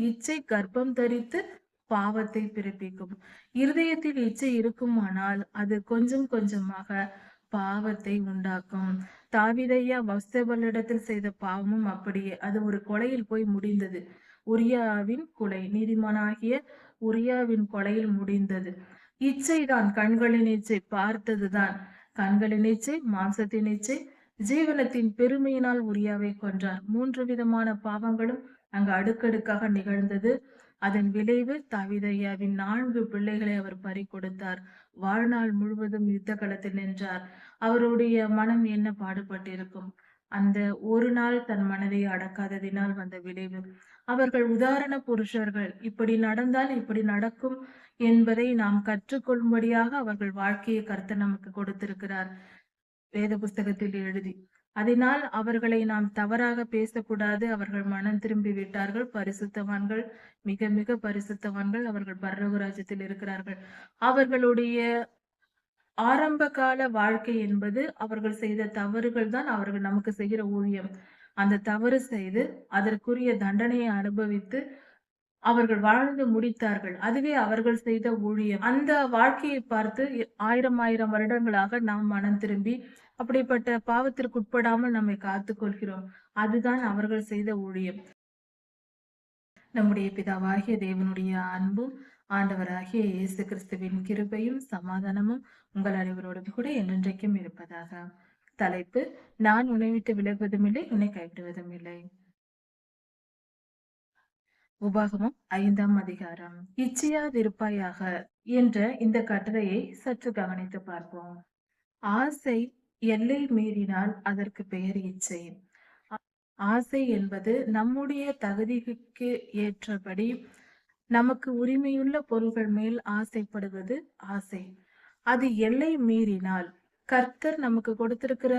இச்சை கர்ப்பம் தரித்து பாவத்தை பிறப்பிக்கும். இருதயத்தில் இச்சை இருக்குமானால் அது கொஞ்சம் கொஞ்சமாக பாவத்தை உண்டாக்கும். தாவிதையா வஸ்தபலிடத்தில் செய்த பாவமும் அப்படியே. அது ஒரு கொலையில் போய் முடிந்தது. உரியாவின் கொலை. நீதிமானாகிய உரியாவின் கொலையில் முடிந்தது. இச்சைதான் கண்களின் இச்சை. பார்த்ததுதான். கண்களின் இச்சை மாம்சத்தின் இச்சை ஜீவனத்தின் பெருமையினால் உரியாவை கொன்றார். மூன்று விதமான பாவங்களும் அங்கு அடுக்கடுக்காக நிகழ்ந்தது. அதன் விளைவு தாவிதையாவின் நான்கு பிள்ளைகளை அவர் பறி கொடுத்தார் வாழ்நாள் முழுவதும் யுத்த களத்தில் நின்றார். அவருடைய மனம் என்ன பாடுபட்டிருக்கும்? அந்த ஒரு நாள் தன் மனதை அடக்காததினால் வந்த விளைவு. அவர்கள் உதாரண புருஷர்கள். இப்படி நடந்தால் இப்படி நடக்கும் என்பதை நாம் கற்றுக்கொள்ளும்படியாக அவர்கள் வாழ்க்கையை கருத்து நமக்கு கொடுத்திருக்கிறார். வேத புஸ்தகத்தில் எழுதி அதனால் அவர்களை நாம் தவறாக பேசக்கூடாது. அவர்கள் மனம் திரும்பி விட்டார்கள். பரிசுத்தவான்கள் மிக மிக பரிசுத்தவான்கள் அவர்கள் பரலோகராஜ்யத்தில் இருக்கிறார்கள். அவர்களுடைய ஆரம்ப கால வாழ்க்கை என்பது அவர்கள் செய்த தவறுகள் தான் அவர்கள் நமக்கு செய்கிற ஊழியம். அந்த தவறு செய்து அதற்குரிய தண்டனையை அனுபவித்து அவர்கள் வாழ்ந்து முடித்தார்கள். அதுவே அவர்கள் செய்த ஊழியம். அந்த வாழ்க்கையை பார்த்து ஆயிரம் ஆயிரம் வருடங்களாக நாம் மனம் திரும்பி அப்படிப்பட்ட பாவத்திற்கு உட்படாமல் நம்மை காத்துக் கொள்கிறோம் அதுதான் அவர்கள் செய்த ஊழியம். நம்முடைய பிதாவாகிய தேவனுடைய அன்பும் ஆண்டவராகிய இயேசு கிறிஸ்துவின் கிருபையும் சமாதானமும் உங்கள் அனைவரோடும் கூட என்றென்றைக்கும் இருப்பதாக. தலைப்பு நான் உன்னை விட்டு விலகுவதும் இல்லை உன்னை கைவிடுவதும் இல்லை உபாகமம் ஐந்தாம் அதிகாரம். இச்சையாதிருப்பாயாக என்ற இந்த கட்டுரையை சற்று கவனித்து பார்ப்போம். ஆசை எல்லை மீறினால் அதற்கு பெயர் இச்சை. ஆசை என்பது நம்முடைய தகுதிக்கு ஏற்றபடி நமக்கு உரிமையுள்ள பொருள்கள் மேல் ஆசைப்படுவது ஆசை. அது எல்லை மீறினால் கர்த்தர் நமக்கு கொடுத்திருக்கிற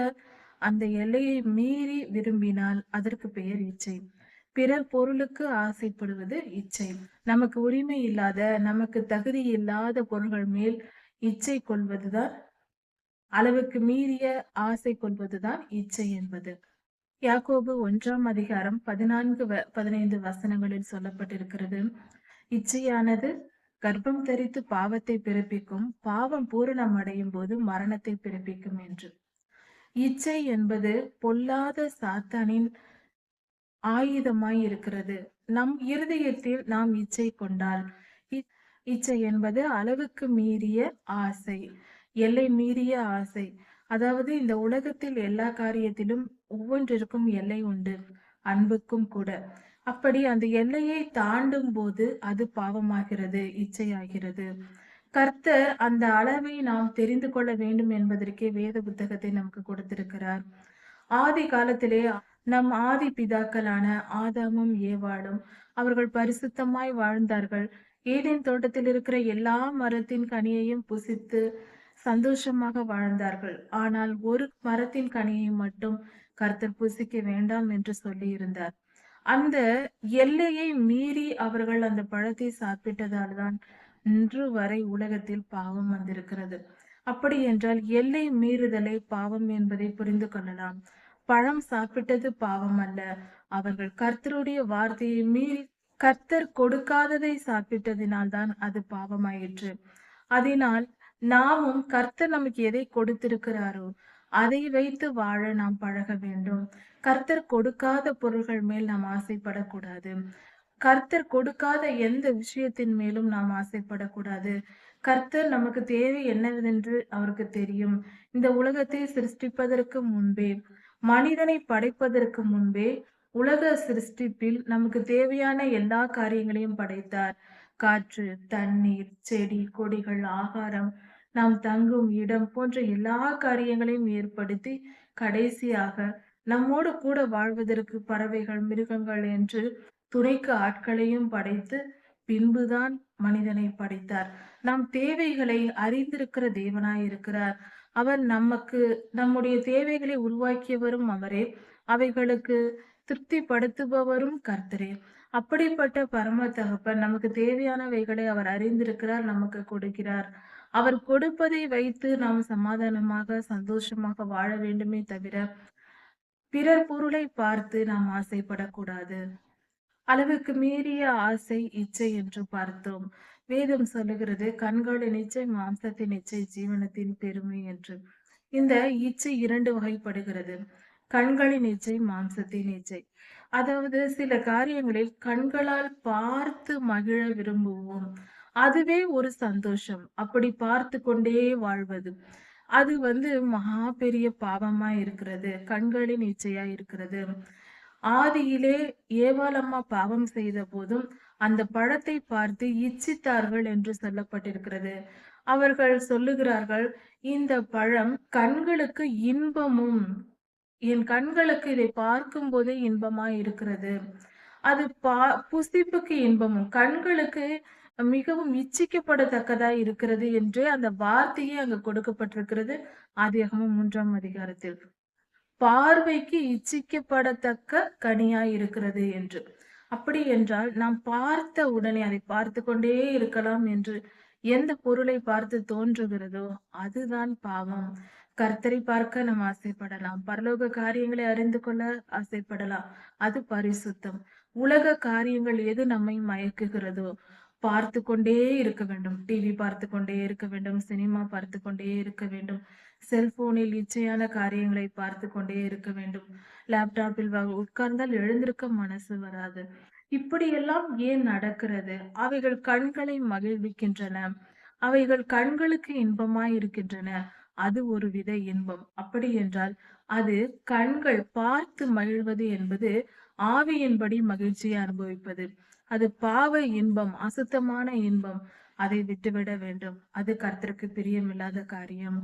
அந்த எல்லையை மீறி விரும்பினால் அதற்கு பெயர் இச்சை. பிறர் பொருளுக்கு ஆசைப்படுவது இச்சை. நமக்கு உரிமை இல்லாத நமக்கு தகுதி இல்லாத பொருள்கள் மேல் இச்சை கொள்வதுதான் அளவுக்கு மீறிய ஆசை கொள்வதுதான் இச்சை என்பது. யாக்கோபு ஒன்றாம் அதிகாரம் பதினான்கு பதினைந்து வசனங்களில் சொல்லப்பட்டிருக்கிறது. இச்சையானது கர்ப்பம் தரித்து பாவத்தை பிறப்பிக்கும் பாவம் பூரணம் அடையும் போது மரணத்தை பிறப்பிக்கும் என்று. இச்சை என்பது பொல்லாத சாத்தானின் ஆயுதமாய் இருக்கிறது. நம் இருதயத்தில் நாம் இச்சை கொண்டால் இச்சை என்பது அளவுக்கு மீறிய ஆசை எல்லை மீறிய ஆசை. அதாவது இந்த உலகத்தில் எல்லா காரியத்திலும் ஒவ்வொன்றிற்கும் எல்லை உண்டு அன்புக்கும் கூட. அப்படி அந்த எல்லையை தாண்டும் போது அது பாவமாகிறது இச்சையாகிறது. கர்த்தர் அந்த அளவை நாம் தெரிந்து கொள்ள வேண்டும் என்பதற்கே வேத புத்தகத்தை நமக்கு கொடுத்திருக்கிறார். ஆதி காலத்திலே நம் ஆதி பிதாக்களான ஆதாமும் ஏவாளும் அவர்கள் பரிசுத்தமாய் வாழ்ந்தார்கள். ஏதேன் தோட்டத்தில் இருக்கிற எல்லா மரத்தின் கனியையும் புசித்து சந்தோஷமாக வாழ்ந்தார்கள். ஆனால் ஒரு மரத்தின் கனியை மட்டும் கர்த்தர் புசிக்க வேண்டாம் என்று சொல்லி இருந்தார் அந்த எல்லையை மீறி அவர்கள் அந்த பழத்தை சாப்பிட்டதால் தான் இன்று வரை உலகத்தில் பாவம் வந்திருக்கிறது. அப்படி என்றால் எல்லை மீறுதலை பாவம் என்பதை புரிந்து கொள்ளலாம். பழம் சாப்பிட்டது பாவம் அல்ல. அவர்கள் கர்த்தருடைய வார்த்தையை மீறி கர்த்தர் கொடுக்காததை சாப்பிட்டதினால் தான் அது பாவமாயிற்று. அதனால் நாமும் கர்த்தர் நமக்கு எதை கொடுத்திருக்கிறாரோ அதை வைத்து வாழ நாம் பழக வேண்டும். கர்த்தர் கொடுக்காத பொருள்கள் மேல் நாம் ஆசைப்படக்கூடாது. கர்த்தர் கொடுக்காத எந்த விஷயத்தின் மேலும் நாம் ஆசைப்படக்கூடாது. கர்த்தர் நமக்கு தேவை என்னவென்று அவருக்கு தெரியும். இந்த உலகத்தை சிருஷ்டிப்பதற்கு முன்பே மனிதனை படைப்பதற்கு முன்பே உலக சிருஷ்டிப்பில் நமக்கு தேவையான எல்லா காரியங்களையும் படைத்தார். காற்று தண்ணீர் செடி கொடிகள் ஆகாரம் நாம் தங்கும் இடம் போன்ற எல்லா காரியங்களையும் ஏற்படுத்தி கடைசியாக நம்மோடு கூட வாழ்வதற்கு பறவைகள் மிருகங்கள் என்று துணைக்கு ஆட்களையும் படைத்து பின்புதான் மனிதனை படைத்தார். நம் தேவைகளை அறிந்திருக்கிற தேவனாய் இருக்கிறார் அவர் நமக்கு நம்முடைய தேவைகளை உருவாக்கியவரும் அவரே. அவைகளுக்கு திருப்திப்படுத்துபவரும் கர்த்தரே. அப்படிப்பட்ட பரம தகப்பன் நமக்கு தேவையானவைகளை அவர் அறிந்திருக்கிறார் நமக்கு கொடுக்கிறார். அவர் கொடுப்பதை வைத்து நாம் சமாதானமாக சந்தோஷமாக வாழ வேண்டுமே தவிர பிறர் பொருளை பார்த்து நாம் ஆசைப்படக்கூடாது. அளவுக்கு மீறிய ஆசை இச்சை என்று பார்த்தோம். வேதம் சொல்லுகிறது கண்களின் இச்சை மாம்சத்தின் இச்சை ஜீவனத்தின் பெருமை என்று. இந்த இச்சை இரண்டு வகைப்படுகிறது. கண்களின் இச்சை மாம்சத்தின் இச்சை அதாவது சில காரியங்களில் கண்களால் பார்த்து மகிழ விரும்புவோம். அதுவே ஒரு சந்தோஷம். அப்படி பார்த்து கொண்டே வாழ்வது. அது வந்து மகா பெரிய பாவமா இருக்கிறது. கண்களின் இச்சையா இருக்கிறது. ஆதியிலே ஏவாளம்மா பாவம் செய்த போதும் அந்த பழத்தை பார்த்து இச்சித்தார்கள் என்று சொல்லப்பட்டிருக்கிறது. அவர்கள் சொல்லுகிறார்கள் இந்த பழம் கண்களுக்கு இன்பமும் என் கண்களுக்கு இதை பார்க்கும் போதே இன்பமா இருக்கிறது. அது பா புசிப்புக்கு இன்பமும் கண்களுக்கு மிகவும் இச்சிக்கப்படத்தக்கதா இருக்கிறது என்று அந்த வார்த்தையே அங்கு கொடுக்கப்பட்டிருக்கிறது. ஆதியாகமம் மூன்றாம் அதிகாரத்தில். பார்வைக்கு இச்சிக்கப்படத்தக்க கனியாய் இருக்கிறது என்று. அப்படி என்றால் நாம் பார்த்த உடனே அதை பார்த்து கொண்டே இருக்கலாம் என்று எந்த பொருளை பார்த்து தோன்றுகிறதோ அதுதான் பாவம். கர்த்தரை பார்க்க நாம் ஆசைப்படலாம். பரலோக காரியங்களை அறிந்து கொள்ள ஆசைப்படலாம். அது பரிசுத்தம். உலக காரியங்கள் எது நம்மை மயக்குகிறதோ பார்த்து கொண்டே இருக்க வேண்டும். டிவி பார்த்து கொண்டே இருக்க வேண்டும். சினிமா பார்த்து கொண்டே இருக்க வேண்டும். செல்போனில் இச்சையான காரியங்களை பார்த்து கொண்டே இருக்க வேண்டும். லேப்டாப்பில் உட்கார்ந்தால் எழுந்திருக்க மனசு வராது. இப்படியெல்லாம் ஏன் நடக்கிறது? அவைகள் கண்களை மகிழ்விக்கின்றன. அவைகள் கண்களுக்கு இன்பமாய் இருக்கின்றன. அது ஒரு வித இன்பம். அப்படி என்றால் அது கண்கள் பார்த்து மகிழ்வது என்பது ஆவியின்படி மகிழ்ச்சியை அனுபவிப்பது. அது பாவ இன்பம் அசுத்தமான இன்பம். அதை விட்டுவிட வேண்டும். அது கர்த்தருக்கு பிரியமில்லாத காரியம்.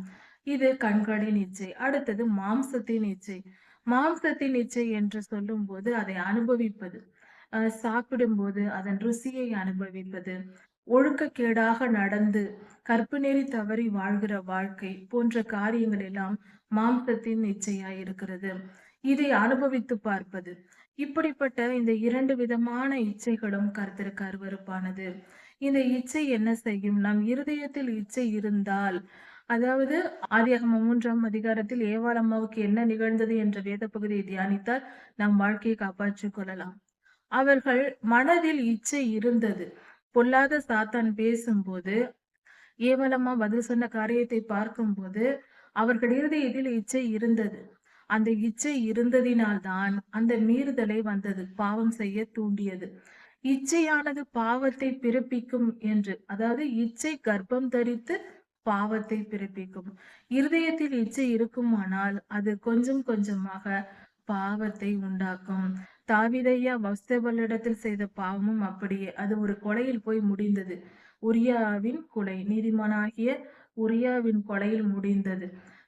இது கண்களின் இச்சை அடுத்தது மாம்சத்தின் இச்சை மாம்சத்தின் இச்சை என்று சொல்லும் போது அதை அனுபவிப்பது. சாப்பிடும் போது அதன் ருசியை அனுபவிப்பது. ஒழுக்கக்கேடாக நடந்து கற்பு தவறி வாழ்கிற வாழ்க்கை போன்ற காரியங்கள் எல்லாம் மாம்சத்தின் இச்சையாய் இருக்கிறது. இதை அனுபவித்து பார்ப்பது. இப்படிப்பட்ட இந்த இரண்டு விதமான இச்சைகளும் கருத்திற்கு அருவறுப்பானது இந்த இச்சை என்ன செய்யும்? நம் இருதயத்தில் இச்சை இருந்தால் அதாவது ஆதியாகம மூன்றாம் அதிகாரத்தில் ஏவாளம்மாவுக்கு என்ன நிகழ்ந்தது என்ற வேத பகுதியை தியானித்தால் நம் வாழ்க்கையை காப்பாற்றிக் கொள்ளலாம். அவர்கள் மனதில் இச்சை இருந்தது. பொல்லாத சாத்தான் பேசும்போது ஏவலம்மா பதில் சொன்ன காரியத்தை பார்க்கும்போது அவர்கள் இருதயத்தில் இச்சை இருந்தது. அந்த இச்சை இருந்ததினால்தான் அந்த மீறுதலை வந்தது பாவம் செய்ய தூண்டியது. இச்சையானது பாவத்தை பிறப்பிக்கும் என்று அதாவது இச்சை கர்ப்பம் தரித்து பாவத்தை பிறப்பிக்கும். இருதயத்தில் இச்சை இருக்குமானால் அது கொஞ்சம் கொஞ்சமாக பாவத்தை உண்டாக்கும். தாவிதையா வஸ்தபலிடத்தில் செய்த பாவமும் அப்படியே அது ஒரு கொலையில் போய் முடிந்தது. உரியாவின் கொலை நீதிமானாகிய உரியாவின் கொலையில் முடிந்தது.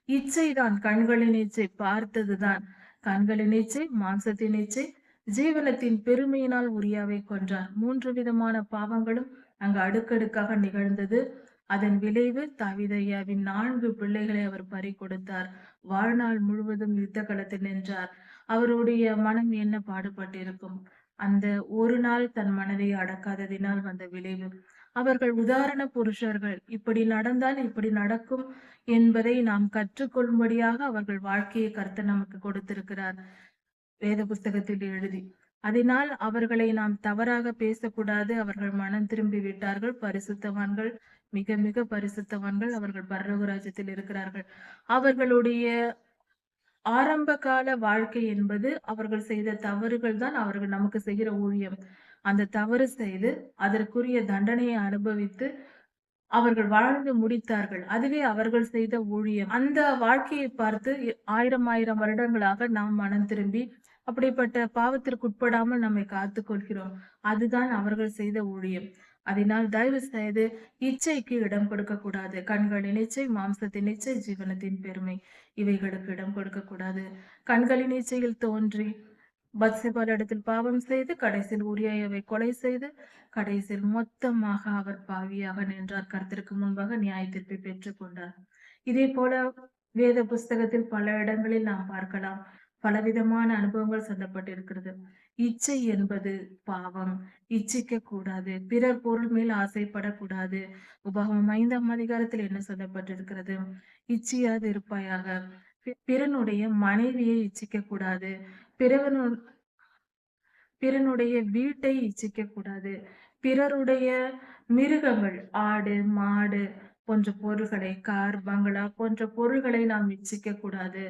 இச்சைதான் கண்களின் இச்சை பார்த்ததுதான். கண்களின் இச்சை மாம்சத்தின் இச்சை ஜீவனத்தின் பெருமையினால் உரியாவை கொன்றார். மூன்று விதமான பாவங்களும் அங்கு அடுக்கடுக்காக நிகழ்ந்தது. அதன் விளைவு தவிதையாவின் நான்கு பிள்ளைகளை அவர் பறி கொடுத்தார் வாழ்நாள் முழுவதும் யுத்த களத்தில் நின்றார். அவருடைய மனம் என்ன பாடுபட்டிருக்கும்? அந்த ஒரு நாள் தன் மனதை அடக்காததினால் வந்த விளைவு. அவர்கள் உதாரண புருஷர்கள். இப்படி நடந்தால் இப்படி நடக்கும் என்பதை நாம் கற்றுக்கொள்ளும்படியாக அவர்கள் வாழ்க்கையை கருத்து நமக்கு கொடுத்திருக்கிறார். வேத புஸ்தகத்தில் எழுதி அதனால் அவர்களை நாம் தவறாக பேசக்கூடாது. அவர்கள் மனம் திரும்பி விட்டார்கள். பரிசுத்தவான்கள் மிக மிக பரிசுத்தவான்கள் அவர்கள் பரலோகராஜ்யத்தில் இருக்கிறார்கள். அவர்களுடைய ஆரம்ப கால வாழ்க்கை என்பது அவர்கள் செய்த தவறுகள் தான் அவர்கள் நமக்கு செய்கிற ஊழியம். அந்த தவறு செய்து அதற்குரிய தண்டனையை அனுபவித்து அவர்கள் வாழ்ந்து முடித்தார்கள். அதுவே அவர்கள் செய்த ஊழியம். அந்த வாழ்க்கையை பார்த்து ஆயிரம் ஆயிரம் வருடங்களாக நாம் மனம் திரும்பி அப்படிப்பட்ட பாவத்திற்கு உட்படாமல் நம்மை காத்து கொள்கிறோம். அதுதான் அவர்கள் செய்த ஊழியம். அதனால் தயவு செய்து இச்சைக்கு இடம் கொடுக்க கூடாது. கண்களின் இச்சை மாம்சத்தின் இச்சை ஜீவனத்தின் பெருமை இவைகளுக்கு இடம் கொடுக்க கூடாது. கண்களின் இச்சையில் தோன்றி பத்சிபால் இடத்தில் பாவம் செய்து கடைசியில் உரியாயவை கொலை செய்து கடைசியில் மொத்தமாக அவர் பாவியாக நின்றார். கருத்திற்கு முன்பாக நியாய தீர்ப்பை பெற்றுக் கொண்டார். இதே போல வேத புஸ்தகத்தில் பல இடங்களில் நாம் பார்க்கலாம். பலவிதமான அனுபவங்கள் சொல்லப்பட்டிருக்கிறது. இச்சை என்பது பாவம். இச்சிக்க கூடாது பிறர் பொருள் மேல் ஆசைப்படக்கூடாது. உபகம் ஐந்தாம் அதிகாரத்தில் என்ன சொல்லப்பட்டிருக்கிறது? இச்சியாது இருப்பாயாக. பிறனுடைய மனைவியை இச்சிக்க கூடாது பிறவனு பிறனுடைய வீட்டை இச்சிக்க கூடாது பிறருடைய மிருகங்கள் ஆடு மாடு போன்ற பொருள்களை கார் பங்களா போன்ற பொருள்களை நாம் இச்சிக்க கூடாது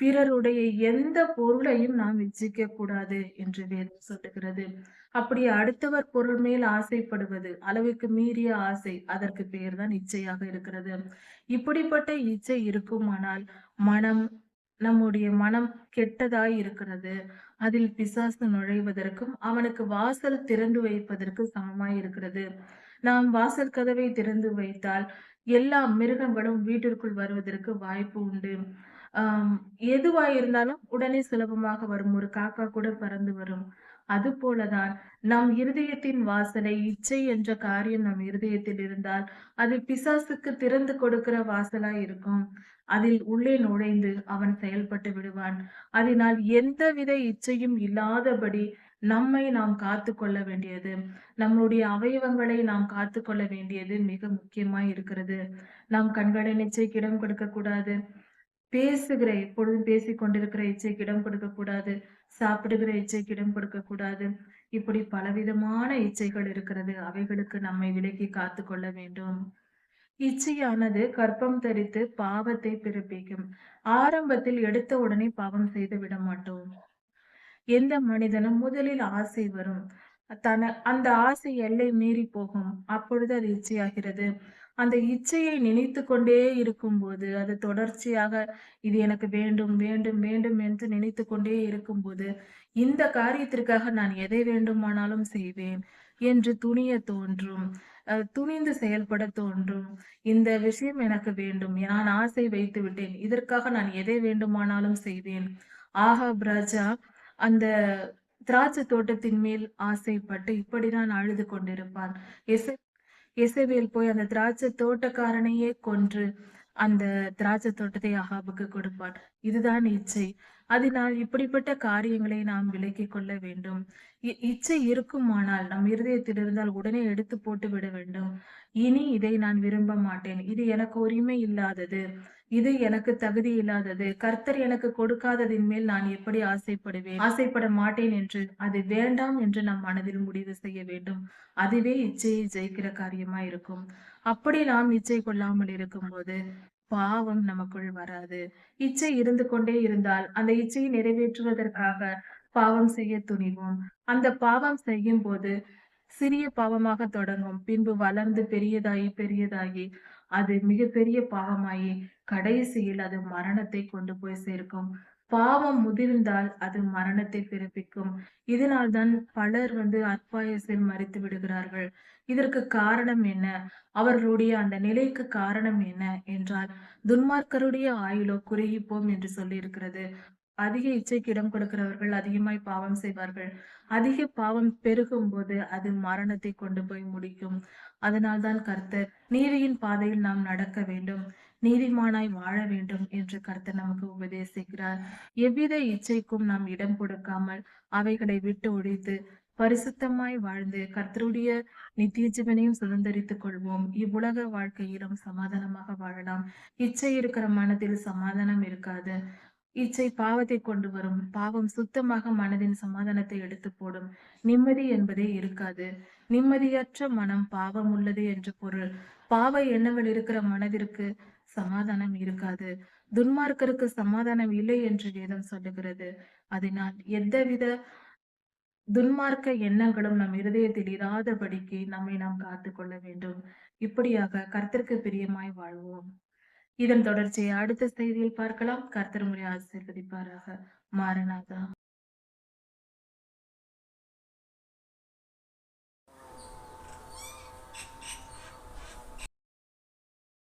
பிறருடைய எந்த பொருளையும் நாம் இச்சிக்க கூடாது என்று வேதம் சொல்லுகிறது. அப்படி அடுத்தவர் பொருள் மேல் ஆசைப்படுவது அளவுக்கு மீறிய ஆசை அதற்கு பெயர்தான் இச்சையாக இருக்கிறது. இப்படிப்பட்ட இச்சை இருக்குமானால் மனம் நம்முடைய மனம் கெட்டதாய் இருக்கிறது. அதில் பிசாசு நுழைவதற்கும் அவனுக்கு வாசல் திறந்து வைப்பதற்கு சமமாய் இருக்கிறது. நாம் வாசல் கதவை திறந்து வைத்தால் எல்லா மிருகங்களும் வீட்டிற்குள் வருவதற்கு வாய்ப்பு உண்டு. எதுவா இருந்தாலும் உடனே சுலபமாக வரும். ஒரு காக்கா கூட பறந்து வரும். அது போலதான் நம் இருதயத்தின் வாசலை இச்சை என்ற காரியம் நம் இருதயத்தில் இருந்தால் அது பிசாசுக்கு திறந்து கொடுக்கிற வாசலா இருக்கும். அதில் உள்ளே நுழைந்து அவன் செயல்பட்டு விடுவான். அதனால் எந்தவித இச்சையும் இல்லாதபடி நம்மை நாம் காத்து கொள்ள வேண்டியது நம்மளுடைய அவயவங்களை நாம் காத்து கொள்ள வேண்டியது மிக முக்கியமாய் இருக்கிறது. நாம் கண்களின் நிச்சயக்கிடம் இடம் கொடுக்க கூடாது. பேசுகிற எப்பொழுதும் பேசிக் கொண்டிருக்கிற இச்சைக்கு இடம் கொடுக்க கூடாது சாப்பிடுகிற இச்சைக்கு இடம் கொடுக்க கூடாது இப்படி பலவிதமான இச்சைகள் இருக்கிறது. அவைகளுக்கு நம்மை விலக்கி காத்து கொள்ள வேண்டும். இச்சையானது கற்பம் தரித்து பாவத்தை பிறப்பிக்கும். ஆரம்பத்தில் எடுத்த உடனே பாவம் செய்து விட மாட்டோம். எந்த மனிதனும் முதலில் ஆசை வரும். தன அந்த ஆசை எல்லை மீறி போகும். அப்பொழுது அது இச்சையாகிறது. அந்த இச்சையை நினைத்து கொண்டே இருக்கும்போது அது தொடர்ச்சியாக இது எனக்கு வேண்டும் வேண்டும் வேண்டும் என்று நினைத்து கொண்டே இருக்கும்போது இந்த காரியத்திற்காக நான் எதை வேண்டுமானாலும் செய்வேன் என்று துணிய தோன்றும். துணிந்து செயல்பட தோன்றும். இந்த விஷயம் எனக்கு வேண்டும். நான் ஆசை வைத்து விட்டேன். இதற்காக நான் எதை வேண்டுமானாலும் செய்வேன். ஆஹா ராஜா அந்த திராட்சை தோட்டத்தின் மேல் ஆசைப்பட்டு இப்படிதான் அழுது கொண்டிருப்பான் இசைவேல் போய் அந்த திராட்சை தோட்டக்காரனையே கொன்று அந்த திராட்சை தோட்டத்தை அகாபுக்கு கொடுப்பான். இதுதான் இச்சை. அதனால் இப்படிப்பட்ட காரியங்களை நாம் விலக்கிக் கொள்ள வேண்டும். இச்சை இருக்குமானால் நம் இருதயத்தில் இருந்தால் உடனே எடுத்து போட்டு விட வேண்டும். இனி இதை நான் விரும்ப மாட்டேன். இது எனக்கு உரிமை இல்லாதது. இது எனக்கு தகுதி இல்லாதது. கர்த்தர் எனக்கு கொடுக்காததின் மேல் நான் எப்படி ஆசைப்படுவேன்? ஆசைப்பட மாட்டேன் என்று அது வேண்டாம் என்று நம் மனதில் முடிவு செய்ய வேண்டும். அதுவே இச்சையை ஜெயிக்கிற காரியமா இருக்கும் அப்படி நாம் இச்சை கொள்ளாமல் இருக்கும்போது பாவம் நமக்குள் வராது. இச்சை இருந்து கொண்டே இருந்தால் அந்த இச்சையை நிறைவேற்றுவதற்காக பாவம் செய்ய துணிவோம். அந்த பாவம் செய்யும் போது சிறிய பாவமாக தொடங்கும். பின்பு வளர்ந்து பெரியதாகி பெரியதாகி அது மிகப்பெரிய பாவமாயி கடைசியில் அது மரணத்தை கொண்டு போய் சேர்க்கும். பாவம் முதிர்ந்தால் அது மரணத்தை பிறப்பிக்கும். இதனால்தான் பலர் வந்து அற்பாயசில் மறித்து விடுகிறார்கள். இதற்கு காரணம் என்ன? அவர்களுடைய அந்த நிலைக்கு காரணம் என்ன? என்றால் துன்மார்க்கருடைய ஆயுளோ குறுகிப்போம் என்று சொல்லி இருக்கிறது அதிக இச்சைக்கு இடம் கொடுக்கிறவர்கள் அதிகமாய் பாவம் செய்வார்கள். அதிக பாவம் பெருகும் போது அது மரணத்தை கொண்டு போய் முடிக்கும். அதனால்தான் கர்த்தர் நீதியின் பாதையில் நாம் நடக்க வேண்டும். நீதிமானாய் வாழ வேண்டும் என்று கர்த்தர் நமக்கு உபதேசிக்கிறார். எவ்வித இச்சைக்கும் நாம் இடம் கொடுக்காமல் அவைகளை விட்டு ஒழித்து பரிசுத்தமாய் வாழ்ந்து கர்த்தருடைய நித்திய ஜீவனையும் சுதந்திரித்துக் கொள்வோம். இவ்வுலக வாழ்க்கையிலும் சமாதானமாக வாழலாம். இச்சை இருக்கிற மனதில் சமாதானம் இருக்காது. இச்சை பாவத்தை கொண்டு வரும். பாவம் சுத்தமாக மனதின் சமாதானத்தை எடுத்து போடும். நிம்மதி என்பதே இருக்காது. நிம்மதியற்ற மனம் பாவம் உள்ளது என்று பொருள். பாவ எண்ணங்கள் இருக்கிற மனதிற்கு சமாதானம் இருக்காது. துன்மார்க்கருக்கு சமாதானம் இல்லை என்று வேதம் சொல்லுகிறது. அதனால் எந்தவித துன்மார்க்க எண்ணங்களும் நம் இருதயத்தில் இராதபடிக்கு நம்மை நாம் காத்து கொள்ள வேண்டும். இப்படியாக கர்த்தருக்கு பிரியமாய் வாழ்வோம். இதன் தொடர்ச்சியை அடுத்த செய்தியில் பார்க்கலாம். கர்த்தர் முறை ஆசீர்வதிப்பாராக. மாறனாதா